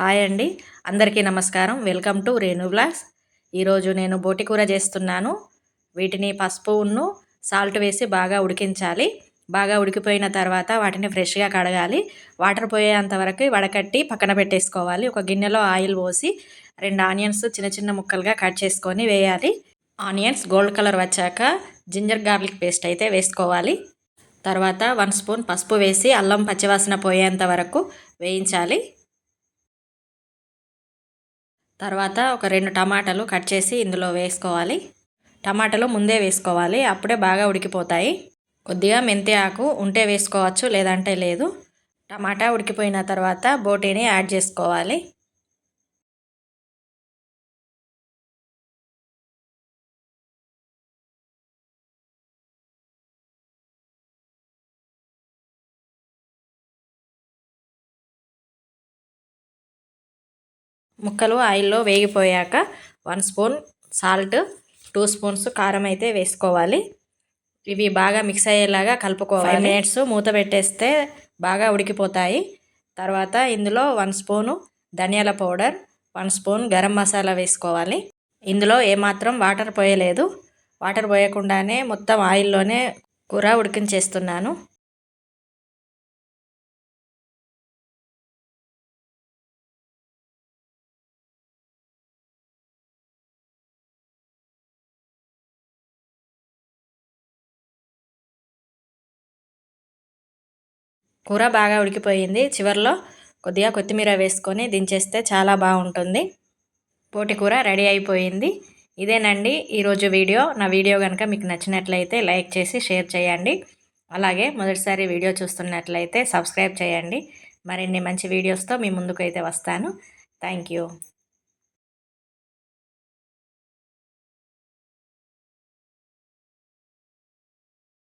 Hi అండి. అందరికీ నమస్కారం. వెల్కమ్ టు రేణు బ్లాగ్స్ ఈరోజు నేను బోటి కూర చేస్తున్నాను. వీటిని పసుపు ఉన్ను సాల్ట్ వేసి బాగా ఉడికించాలి. బాగా ఉడికిపోయిన తర్వాత వాటిని ఫ్రెష్గా కడగాలి. వాటర్ పోయేంత వరకు వడకట్టి పక్కన పెట్టేసుకోవాలి. ఒక గిన్నెలో ఆయిల్ పోసి రెండు ఆనియన్స్ చిన్న చిన్న ముక్కలుగా కట్ చేసుకొని వేయాలి. ఆనియన్స్ గోల్డ్ కలర్ వచ్చాక జింజర్ గార్లిక్ పేస్ట్ అయితే వేసుకోవాలి. తర్వాత వన్ స్పూన్ పసుపు వేసి అల్లం పచ్చివాసన పోయేంత వరకు వేయించాలి. తర్వాత ఒక రెండు టమాటాలు కట్ చేసి ఇందులో వేసుకోవాలి. టమాటాలు ముందే వేసుకోవాలి. అప్పుడే బాగా ఉడికిపోతాయి. కొద్దిగా మెంతి ఆకు ఉంటే వేసుకోవచ్చు లేదంటే లేదు. టమాటా ఉడికిపోయిన తర్వాత బోటీని యాడ్ చేసుకోవాలి. ముక్కలు ఆయిల్లో వేగిపోయాక one spoon salt two spoons కారం అయితే వేసుకోవాలి. ఇవి బాగా మిక్స్ అయ్యేలాగా కలుపుకోవాలి. Five minutes. మూత పెట్టేస్తే బాగా ఉడికిపోతాయి. తర్వాత ఇందులో వన్ స్పూను ధనియాల powder one spoon garam masala వేసుకోవాలి. ఇందులో ఏమాత్రం వాటర్ పోయలేదు. వాటర్ పోయకుండానే మొత్తం ఆయిల్లోనే కూర ఉడికించేస్తున్నాను. కూర బాగా ఉడికిపోయింది. చివరిలో కొద్దిగా కొత్తిమీర వేసుకొని దించేస్తే చాలా బాగుంటుంది. పోటి కూర రెడీ అయిపోయింది. ఇదేనండి ఈరోజు వీడియో. నా వీడియో కనుక మీకు నచ్చినట్లయితే లైక్ చేసి షేర్ చేయండి. అలాగే మొదటిసారి వీడియో చూస్తున్నట్లయితే సబ్స్క్రైబ్ చేయండి. మరిన్ని మంచి వీడియోస్తో మీ ముందుకు అయితే వస్తాను. Thank you.